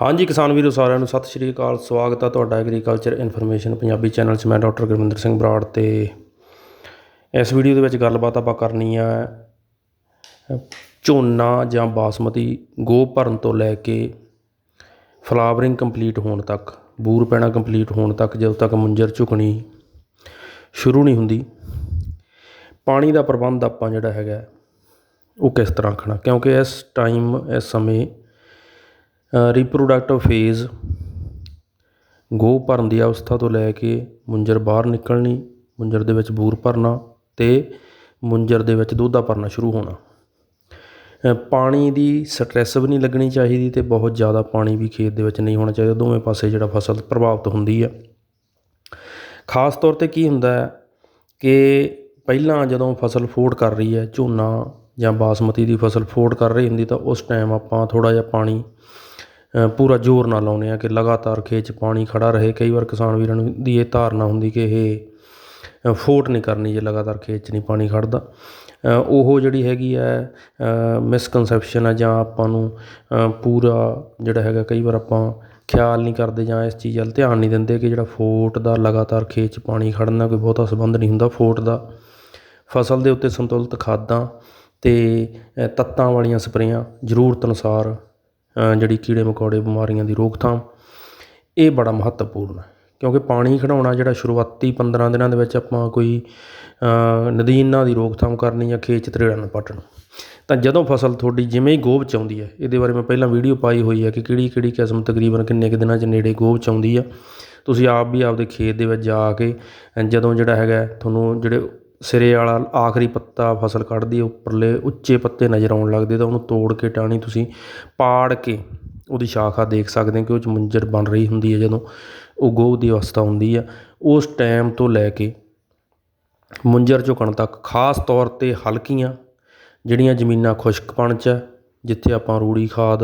ਹਾਂਜੀ ਕਿਸਾਨ ਵੀਰੋ ਸਾਰਿਆਂ ਨੂੰ ਸਤਿ ਸ਼੍ਰੀ ਅਕਾਲ, ਸਵਾਗਤ ਹੈ ਤੁਹਾਡਾ ਐਗਰੀਕਲਚਰ ਇਨਫੋਰਮੇਸ਼ਨ ਪੰਜਾਬੀ ਚੈਨਲ 'ਚ। ਮੈਂ ਡਾਕਟਰ ਗੁਰਵਿੰਦਰ ਸਿੰਘ ਬਰਾੜ ਤੇ ਇਸ ਵੀਡੀਓ ਦੇ ਵਿੱਚ ਗੱਲਬਾਤ ਆਪਾਂ ਕਰਨੀ ਆ, ਝੋਨਾ ਜਾਂ ਬਾਸਮਤੀ ਗੋ ਭਰਨ ਤੋਂ ਲੈ ਕੇ ਫਲਾਵਰਿੰਗ ਕੰਪਲੀਟ ਹੋਣ ਤੱਕ, ਬੂਰ ਪੈਣਾ ਕੰਪਲੀਟ ਹੋਣ ਤੱਕ, ਜਦੋਂ ਤੱਕ ਮੁੰਜਰ ਝੁਕਣੀ ਸ਼ੁਰੂ ਨਹੀਂ ਹੁੰਦੀ, ਪਾਣੀ ਦਾ ਪ੍ਰਬੰਧ ਆਪਾਂ ਜਿਹੜਾ ਹੈਗਾ, ਉਹ ਕਿਸ ਤਰ੍ਹਾਂ ਰੱਖਣਾ? ਕਿਉਂਕਿ ਇਸ ਟਾਈਮ ਇਸ ਸਮੇਂ ਰੀਪਰੋਡਕਟਿਵ ਫੇਜ਼ ਗੋਹ ਭਰਨ ਦੀ ਅਵਸਥਾ ਤੋਂ ਲੈ ਕੇ ਮੁੰਜਰ ਬਾਹਰ ਨਿਕਲਣੀ, ਮੁੰਜਰ ਦੇ ਵਿੱਚ ਬੂਰ ਭਰਨਾ ਅਤੇ ਮੁੰਜਰ ਦੇ ਵਿੱਚ ਦੁੱਧਾ ਭਰਨਾ ਸ਼ੁਰੂ ਹੋਣਾ। ਪਾਣੀ ਦੀ ਸਟ੍ਰੈਸ ਵੀ ਨਹੀਂ ਲੱਗਣੀ ਚਾਹੀਦੀ ਅਤੇ ਬਹੁਤ ਜ਼ਿਆਦਾ ਪਾਣੀ ਵੀ ਖੇਤ ਦੇ ਵਿੱਚ ਨਹੀਂ ਹੋਣਾ ਚਾਹੀਦਾ, ਦੋਵੇਂ ਪਾਸੇ ਜਿਹੜਾ ਫਸਲ ਪ੍ਰਭਾਵਿਤ ਹੁੰਦੀ ਹੈ ਖਾਸ ਤੌਰ ਤੇ ਕੀ ਹੁੰਦਾ ਹੈ ਕਿ ਪਹਿਲਾਂ ਜਦੋਂ ਫਸਲ ਫੋੜ ਕਰ ਰਹੀ ਹੈ, ਝੋਨਾ ਜਾਂ ਬਾਸਮਤੀ ਦੀ ਫਸਲ ਫੋੜ ਕਰ ਰਹੀ ਹੁੰਦੀ ਤਾਂ ਉਸ ਟਾਈਮ ਆਪਾਂ ਥੋੜਾ ਜਿਹਾ ਪਾਣੀ ਪੂਰਾ ਜ਼ੋਰ ਨਾਲ ਲਾਉਂਦੇ ਹਾਂ ਕਿ ਲਗਾਤਾਰ ਖੇਤ 'ਚ ਪਾਣੀ ਖੜ੍ਹਾ ਰਹੇ। ਕਈ ਵਾਰ ਕਿਸਾਨ ਵੀਰਾਂ ਨੂੰ ਦੀ ਇਹ ਧਾਰਨਾ ਹੁੰਦੀ ਕਿ ਇਹ ਫੋਟ ਨਹੀਂ ਕਰਨੀ ਜੇ ਲਗਾਤਾਰ ਖੇਤ 'ਚ ਨਹੀਂ ਪਾਣੀ ਖੜ੍ਹਦਾ ਉਹ ਜਿਹੜੀ ਹੈਗੀ ਹੈ ਮਿਸਕਨਸੈਪਸ਼ਨ ਹੈ ਜਾਂ ਆਪਾਂ ਨੂੰ ਪੂਰਾ ਜਿਹੜਾ ਹੈਗਾ ਕਈ ਵਾਰ ਆਪਾਂ ਖਿਆਲ ਨਹੀਂ ਕਰਦੇ ਜਾਂ ਇਸ ਚੀਜ਼ ਵੱਲ ਧਿਆਨ ਨਹੀਂ ਦਿੰਦੇ ਕਿ ਜਿਹੜਾ ਫੋਟ ਦਾ ਲਗਾਤਾਰ ਖੇਤ 'ਚ ਪਾਣੀ ਖੜ੍ਹਨ ਨਾਲ ਕੋਈ ਬਹੁਤਾ ਸੰਬੰਧ ਨਹੀਂ ਹੁੰਦਾ ਫੋਟ ਦਾ। ਫਸਲ ਦੇ ਉੱਤੇ ਸੰਤੁਲਿਤ ਖਾਦਾਂ ਅਤੇ ਤੱਤਾਂ ਵਾਲੀਆਂ ਸਪਰੇਆਂ ਜ਼ਰੂਰਤ ਅਨੁਸਾਰ ਜਿਹੜੀ ਕੀੜੇ ਮਕੌੜੇ ਬਿਮਾਰੀਆਂ ਦੀ ਰੋਕਥਾਮ, ਇਹ ਬੜਾ ਮਹੱਤਵਪੂਰਨ ਹੈ। ਕਿਉਂਕਿ ਪਾਣੀ ਖਿਡਾਉਣਾ ਜਿਹੜਾ ਸ਼ੁਰੂਆਤੀ 15 ਦਿਨਾਂ ਦੇ ਵਿੱਚ ਆਪਾਂ ਕੋਈ ਨਦੀਨਾਂ ਦੀ ਰੋਕਥਾਮ ਕਰਨੀ ਜਾਂ ਖੇਤ 'ਚ ਤਰੇੜਾਂ ਨੂੰ ਪੱਟਣ। ਤਾਂ ਜਦੋਂ ਫਸਲ ਤੁਹਾਡੀ ਜਿਵੇਂ ਹੀ ਗੋਭ 'ਚ ਆਉਂਦੀ ਹੈ, ਇਹਦੇ ਬਾਰੇ ਮੈਂ ਪਹਿਲਾਂ ਵੀਡੀਓ ਪਾਈ ਹੋਈ ਹੈ ਕਿ ਕਿਹੜੀ ਕਿਹੜੀ ਕਿਸਮ ਤਕਰੀਬਨ ਕਿੰਨੇ ਕੁ ਦਿਨਾਂ 'ਚ ਨੇੜੇ ਗੋਭ 'ਚ ਆਉਂਦੀ ਆ। ਤੁਸੀਂ ਆਪ ਵੀ ਆਪਦੇ ਖੇਤ ਦੇ ਵਿੱਚ ਜਾ ਕੇ, ਜਦੋਂ ਜਿਹੜਾ ਹੈਗਾ, ਤੁਹਾਨੂੰ ਜਿਹੜੇ ਸਿਰੇ ਵਾਲਾ ਆਖਰੀ ਪੱਤਾ ਫਸਲ ਕੱਢਦੀ ਹੈ ਉੱਪਰਲੇ ਉੱਚੇ ਪੱਤੇ ਨਜ਼ਰ ਆਉਣ ਲੱਗਦੇ ਤਾਂ ਉਹਨੂੰ ਤੋੜ ਕੇ ਟਾਹਣੀ ਤੁਸੀਂ ਪਾੜ ਕੇ ਉਹਦੀ ਸ਼ਾਖਾ ਦੇਖ ਸਕਦੇ ਹੋ ਕਿ ਉਹ 'ਚ ਮੁੰਜਰ ਬਣ ਰਹੀ ਹੁੰਦੀ ਹੈ ਜਦੋਂ ਉਹ ਗੋਹ ਦੀ ਅਵਸਥਾ ਹੁੰਦੀ ਆ। ਉਸ ਟਾਈਮ ਤੋਂ ਲੈ ਕੇ ਮੁੰਜਰ ਝੁਕਣ ਤੱਕ ਖਾਸ ਤੌਰ ਤੇ ਹਲਕੀਆਂ ਜਿਹੜੀਆਂ ਜ਼ਮੀਨਾਂ ਖੁਸ਼ਕਪਣ 'ਚ ਹੈ, ਜਿੱਥੇ ਆਪਾਂ ਰੂੜੀ ਖਾਦ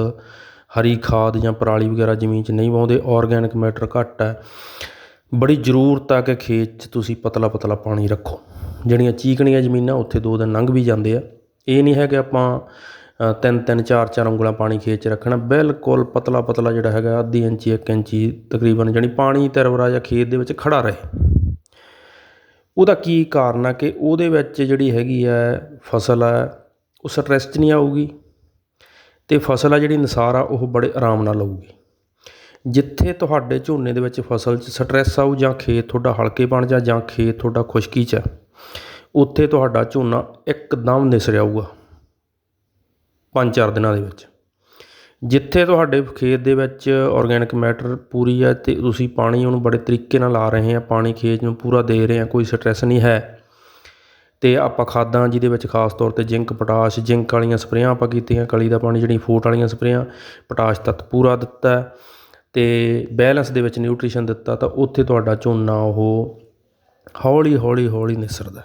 ਹਰੀ ਖਾਦ ਜਾਂ ਪਰਾਲੀ ਵਗੈਰਾ ਜ਼ਮੀਨ 'ਚ ਨਹੀਂ ਪਾਉਂਦੇ ਆਰਗੈਨਿਕ ਮੈਟਰ ਘੱਟ ਹੈ ਬੜੀ ਜ਼ਰੂਰਤ ਆ ਕਿ ਖੇਤ 'ਚ ਤੁਸੀਂ ਪਤਲਾ ਪਤਲਾ ਪਾਣੀ ਰੱਖੋ। ਜਿਹੜੀਆਂ ਚੀਕਣੀਆਂ ਜ਼ਮੀਨਾਂ ਉੱਥੇ ਦੋ ਦਿਨ ਲੰਘ ਵੀ ਜਾਂਦੇ ਆ। ਇਹ ਨਹੀਂ ਹੈ ਕਿ ਆਪਾਂ ਤਿੰਨ ਤਿੰਨ ਚਾਰ ਚਾਰ ਉਂਗਲਾਂ ਪਾਣੀ ਖੇਤ 'ਚ ਰੱਖਣਾ। ਬਿਲਕੁਲ ਪਤਲਾ ਪਤਲਾ ਜਿਹੜਾ ਹੈਗਾ ਅੱਧੀ ਇੰਚੀ ਇੱਕ ਇੰਚੀ ਤਕਰੀਬਨ ਜਾਣੀ ਪਾਣੀ ਤਰਵਰਾ ਜਾਂ ਖੇਤ ਦੇ ਵਿੱਚ ਖੜਾ ਰਹੇ। ਉਹਦਾ ਕੀ ਕਾਰਨ ਆ ਕਿ ਉਹਦੇ ਵਿੱਚ ਜਿਹੜੀ ਹੈਗੀ ਹੈ ਫਸਲ ਹੈ ਉਹ ਸਟ੍ਰੈਸ 'ਚ ਨਹੀਂ ਆਊਗੀ ਤੇ ਫਸਲ ਆ ਜਿਹੜੀ ਨਿਸਾਰ ਆ ਉਹ ਬੜੇ ਆਰਾਮ ਨਾਲ ਆਊਗੀ। ਜਿੱਥੇ ਤੁਹਾਡੇ ਝੋਨੇ ਦੇ ਵਿੱਚ ਫਸਲ 'ਚ ਸਟ੍ਰੈਸ ਆਊ ਜਾਂ ਖੇਤ ਤੁਹਾਡਾ ਹਲਕੇ ਬਣ ਜਾ ਜਾਂ ਖੇਤ ਤੁਹਾਡਾ ਖੁਸ਼ਕੀ 'ਚ ਆ, ਉੱਥੇ ਤੁਹਾਡਾ ਝੋਨਾ ਇੱਕਦਮ ਨਿਸਰ ਆਊਗਾ ਪੰਜ ਚਾਰ ਦਿਨਾਂ ਦੇ ਵਿੱਚ। ਜਿੱਥੇ ਤੁਹਾਡੇ ਖੇਤ ਦੇ ਵਿੱਚ ਔਰਗੈਨਿਕ ਮੈਟਰ ਪੂਰੀ ਹੈ ਅਤੇ ਤੁਸੀਂ ਪਾਣੀ ਉਹਨੂੰ ਬੜੇ ਤਰੀਕੇ ਨਾਲ ਲਾ ਰਹੇ ਆ, ਪਾਣੀ ਖੇਤ ਨੂੰ ਪੂਰਾ ਦੇ ਰਹੇ ਆ, ਕੋਈ ਸਟ੍ਰੈਸ ਨਹੀਂ ਹੈ। ਅਤੇ ਆਪਾਂ ਖਾਦਾਂ ਜਿਹਦੇ ਵਿੱਚ ਖਾਸ ਤੌਰ ਤੇ ਜ਼ਿੰਕ ਪੋਟਾਸ਼ ਜ਼ਿੰਕ ਵਾਲੀਆਂ ਸਪਰੇਆਂ ਆਪਾਂ ਕੀਤੀਆਂ, ਕਲੀ ਦਾ ਪਾਣੀ ਜਿਹੜੀ ਫੋਟ ਵਾਲੀਆਂ ਸਪਰੇਆਂ ਪੋਟਾਸ਼ ਤੱਤ ਪੂਰਾ ਦਿੱਤਾ। ਅਤੇ ਬੈਲੈਂਸ ਦੇ ਵਿੱਚ ਨਿਊਟ੍ਰੀਸ਼ਨ ਦਿੱਤਾ ਤਾਂ ਉੱਥੇ ਤੁਹਾਡਾ ਝੋਨਾ ਉਹ ਹੌਲੀ ਹੌਲੀ ਹੌਲੀ ਨਿਸਰਦਾ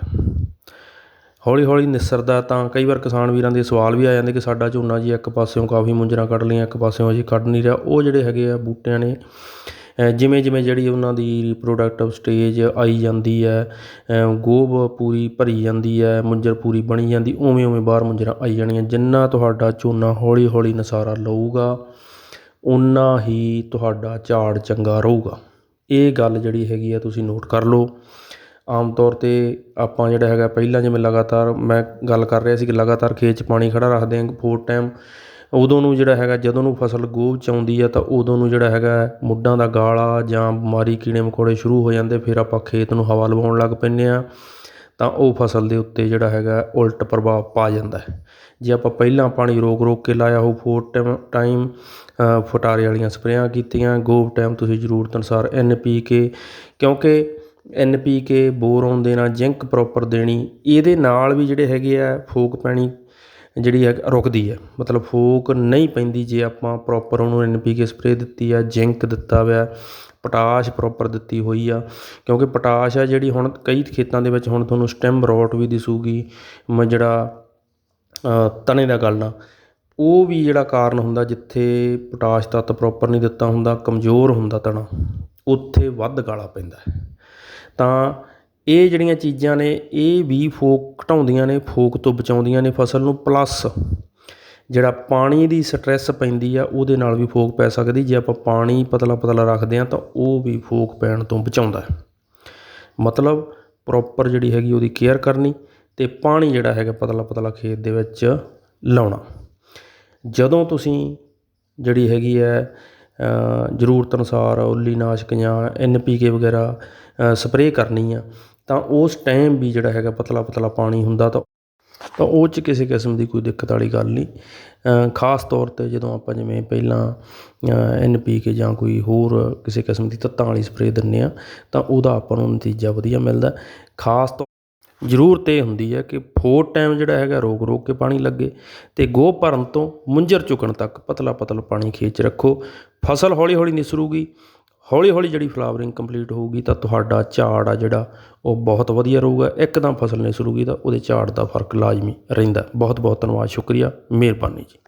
ਹੌਲੀ ਹੌਲੀ ਨਿਸਰਦਾ ਤਾਂ ਕਈ ਵਾਰ ਕਿਸਾਨ ਵੀਰਾਂ ਦੇ ਸਵਾਲ ਵੀ ਆ ਜਾਂਦੇ ਕਿ ਸਾਡਾ ਝੋਨਾ ਜੀ ਇੱਕ ਪਾਸਿਓਂ ਕਾਫੀ ਮੁੰਜਰਾ ਕੱਢ ਲਈਆਂ, ਇੱਕ ਪਾਸਿਓਂ ਅਜੇ ਕੱਢ ਨਹੀਂ ਰਿਹਾ। ਉਹ ਜਿਹੜੇ ਹੈਗੇ ਆ ਬੂਟਿਆਂ ਨੇ ਜਿਵੇਂ ਜਿਵੇਂ ਜਿਹੜੀ ਉਹਨਾਂ ਦੀ ਰਿਪਰੋਡਕਟਿਵ ਸਟੇਜ ਆਈ ਜਾਂਦੀ ਹੈ ਗੋਭ ਪੂਰੀ ਭਰੀ ਜਾਂਦੀ ਹੈ, ਮੁੰਜਰ ਪੂਰੀ ਬਣੀ ਜਾਂਦੀ, ਉਵੇਂ ਉਵੇਂ ਬਾਹਰ ਮੁੰਜਰਾਂ ਆਈ ਜਾਣੀਆਂ। ਜਿੰਨਾ ਤੁਹਾਡਾ ਝੋਨਾ ਹੌਲੀ ਹੌਲੀ ਨਸਾਰਾ ਲਊਗਾ ਉਨਾ ਹੀ ਤੁਹਾਡਾ ਝਾੜ ਚੰਗਾ ਰਹੂਗਾ। ਇਹ ਗੱਲ ਜਿਹੜੀ ਹੈਗੀ ਆ ਤੁਸੀਂ ਨੋਟ ਕਰ ਲਓ। ਆਮ ਤੌਰ ਤੇ ਆਪਾਂ ਜਿਹੜਾ ਹੈਗਾ ਪਹਿਲਾਂ ਜਿਵੇਂ ਲਗਾਤਾਰ ਮੈਂ ਗੱਲ ਕਰ ਰਿਹਾ ਸੀ ਕਿ ਲਗਾਤਾਰ ਖੇਤ 'ਚ ਪਾਣੀ ਖੜ੍ਹਾ ਰੱਖਦੇ ਹਾਂ ਫੋਰ ਟਾਈਮ ਉਦੋਂ ਨੂੰ ਜਿਹੜਾ ਹੈਗਾ ਜਦੋਂ ਨੂੰ ਫਸਲ ਗੋਭ 'ਚ ਆਉਂਦੀ ਆ ਤਾਂ ਉਦੋਂ ਨੂੰ ਜਿਹੜਾ ਹੈਗਾ ਮੁੱਢਾਂ ਦਾ ਗਾਲਾ ਜਾਂ ਬਿਮਾਰੀ ਕੀੜੇ ਮਕੌੜੇ ਸ਼ੁਰੂ ਹੋ ਜਾਂਦੇ ਫਿਰ ਆਪਾਂ ਖੇਤ ਨੂੰ ਹਵਾ ਲਵਾਉਣ ਲੱਗ ਪੈਂਦੇ ਹਾਂ ਤਾਂ ਉਹ ਫਸਲ ਦੇ ਉੱਤੇ ਜਿਹੜਾ ਹੈਗਾ ਉਲਟ ਪ੍ਰਭਾਵ ਪਾ ਜਾਂਦਾ ਜੇ ਆਪਾਂ ਪਹਿਲਾਂ ਪਾਣੀ ਰੋਕ ਰੋਕ ਕੇ ਲਾਇਆ ਉਹ ਫੋਰ ਟਾਈਮ ਟਾਈਮ ਅ, ਫੁਟਾਰੇ ਵਾਲੀਆਂ ਸਪਰੇਆਂ ਕੀਤੀਆਂ ਗੋਬ ਟਾਈਮ ਤੁਸੀਂ ਜ਼ਰੂਰਤ ਅਨੁਸਾਰ ਐਨ ਪੀ ਕੇ ਕਿਉਂਕਿ ਐਨ ਪੀ ਕੇ ਬੋਰੋਨ ਦੇਣਾ, ਜ਼ਿੰਕ ਪ੍ਰੋਪਰ ਦੇਣੀ, ਇਹਦੇ ਨਾਲ ਵੀ ਜਿਹੜੇ ਹੈਗੇ ਆ, ਫੋਕ ਪੈਣੀ ਜਿਹੜੀ ਹੈ, ਰੁਕਦੀ ਹੈ। ਮਤਲਬ ਫੋਕ ਨਹੀਂ ਪੈਂਦੀ ਜੇ ਆਪਾਂ ਪ੍ਰੋਪਰ ਉਹਨੂੰ ਐਨ ਪੀ ਕੇ ਸਪਰੇਅ ਦਿੱਤੀ ਆ, ਜ਼ਿੰਕ ਦਿੱਤਾ ਹੋਇਆ, ਪੋਟਾਸ਼ ਪ੍ਰੋਪਰ ਦਿੱਤੀ ਹੋਈ ਆ। ਕਿਉਂਕਿ ਪੋਟਾਸ਼ ਆ ਜਿਹੜੀ ਹੁਣ ਕਈ ਖੇਤਾਂ ਦੇ ਵਿੱਚ ਹੁਣ ਤੁਹਾਨੂੰ ਸਟੈਮ ਰੋਟ ਵੀ ਦਿਸੂਗੀ, ਮ ਜਿਹੜਾ ਤਣੇ ਦਾ ਗਲਣਾ, ਉਹ ਵੀ ਜਿਹੜਾ ਕਾਰਨ ਹੁੰਦਾ ਜਿੱਥੇ ਪੋਟਾਸ਼ ਤੱਤ ਪ੍ਰੋਪਰ ਨਹੀਂ ਦਿੱਤਾ ਹੁੰਦਾ, ਕਮਜ਼ੋਰ ਹੁੰਦਾ ਤਣਾ, ਉੱਥੇ ਵੱਧ ਗਾਲਾ ਪੈਂਦਾ। ਤਾਂ ਇਹ ਜਿਹੜੀਆਂ ਚੀਜ਼ਾਂ ਨੇ, ਇਹ ਵੀ ਫੋਕ ਘਟਾਉਂਦੀਆਂ ਨੇ, ਫੋਕ ਤੋਂ ਬਚਾਉਂਦੀਆਂ ਨੇ ਫਸਲ ਨੂੰ ਪਲੱਸ ਜਿਹੜਾ ਪਾਣੀ ਦੀ ਸਟ੍ਰੈਸ ਪੈਂਦੀ ਆ, ਉਹਦੇ ਨਾਲ ਵੀ ਫੋਕ ਪੈ ਸਕਦੀ। ਜੇ ਆਪਾਂ ਪਾਣੀ ਪਤਲਾ ਪਤਲਾ ਰੱਖਦੇ ਹਾਂ ਤਾਂ ਉਹ ਵੀ ਫੋਕ ਪੈਣ ਤੋਂ ਬਚਾਉਂਦਾ ਮਤਲਬ ਪ੍ਰੋਪਰ ਜਿਹੜੀ ਹੈਗੀ ਉਹਦੀ ਕੇਅਰ ਕਰਨੀ ਤੇ ਪਾਣੀ ਜਿਹੜਾ ਹੈਗਾ ਪਤਲਾ ਪਤਲਾ ਖੇਤ ਦੇ ਵਿੱਚ ਲਾਉਣਾ। ਜਦੋਂ ਤੁਸੀਂ ਜਿਹੜੀ ਹੈਗੀ ਹੈ ਜ਼ਰੂਰਤ ਅਨੁਸਾਰ ਉੱਲੀਨਾਸ਼ਕ ਜਾਂ ਐਨ ਪੀ ਕੇ ਵਗੈਰਾ ਸਪਰੇਅ ਕਰਨੀ ਆ, ਤਾਂ ਉਸ ਟਾਈਮ ਵੀ ਜਿਹੜਾ ਹੈਗਾ ਪਤਲਾ ਪਤਲਾ ਪਾਣੀ ਹੁੰਦਾ ਤਾਂ ਤਾਂ ਉਹ 'ਚ ਕਿਸੇ ਕਿਸਮ ਦੀ ਕੋਈ ਦਿੱਕਤ ਵਾਲੀ ਗੱਲ ਨਹੀਂ। ਖਾਸ ਤੌਰ ਤੇ ਜਦੋਂ ਆਪਾਂ ਜਿਵੇਂ ਪਹਿਲਾਂ ਐਨ ਪੀ ਕੇ ਜਾਂ ਕੋਈ ਹੋਰ ਕਿਸੇ ਕਿਸਮ ਦੀ ਤੱਤਾਂ ਵਾਲੀ ਸਪਰੇਅ ਦਿੰਨੇ ਆ, ਤਾਂ ਉਹਦਾ ਆਪਾਂ ਨੂੰ ਨਤੀਜਾ ਵਧੀਆ ਮਿਲਦਾ। ਖਾਸ ਤੌਰ ਜ਼ਰੂਰਤ ਇਹ ਹੁੰਦੀ ਹੈ ਕਿ ਫੋਰ ਟਾਈਮ ਜਿਹੜਾ ਹੈਗਾ ਰੋਕ ਰੋਕ ਕੇ ਪਾਣੀ ਲੱਗੇ ਅਤੇ ਗੋਹ ਭਰਨ ਤੋਂ ਮੁੰਜਰ ਚੁੱਕਣ ਤੱਕ ਪਤਲਾ ਪਤਲਾ ਪਾਣੀ ਖੇਚ ਰੱਖੋ। ਫਸਲ ਹੌਲੀ ਹੌਲੀ ਨਿਸਰੂਗੀ। ਹੌਲੀ ਹੌਲੀ ਜਿਹੜੀ ਫਲਾਵਰਿੰਗ ਕੰਪਲੀਟ ਹੋਊਗੀ ਤਾਂ ਤੁਹਾਡਾ ਝਾੜ ਆ ਜਿਹੜਾ ਉਹ ਬਹੁਤ ਵਧੀਆ ਰਹੂਗਾ। ਇੱਕਦਮ ਫਸਲ ਨਿਸਰੂਗੀ ਤਾਂ ਉਹਦੇ ਝਾੜ ਦਾ ਫ਼ਰਕ ਲਾਜ਼ਮੀ ਰਹਿੰਦਾ। ਬਹੁਤ ਬਹੁਤ ਧੰਨਵਾਦ। ਸ਼ੁਕਰੀਆ। ਮਿਹਰਬਾਨੀ ਜੀ।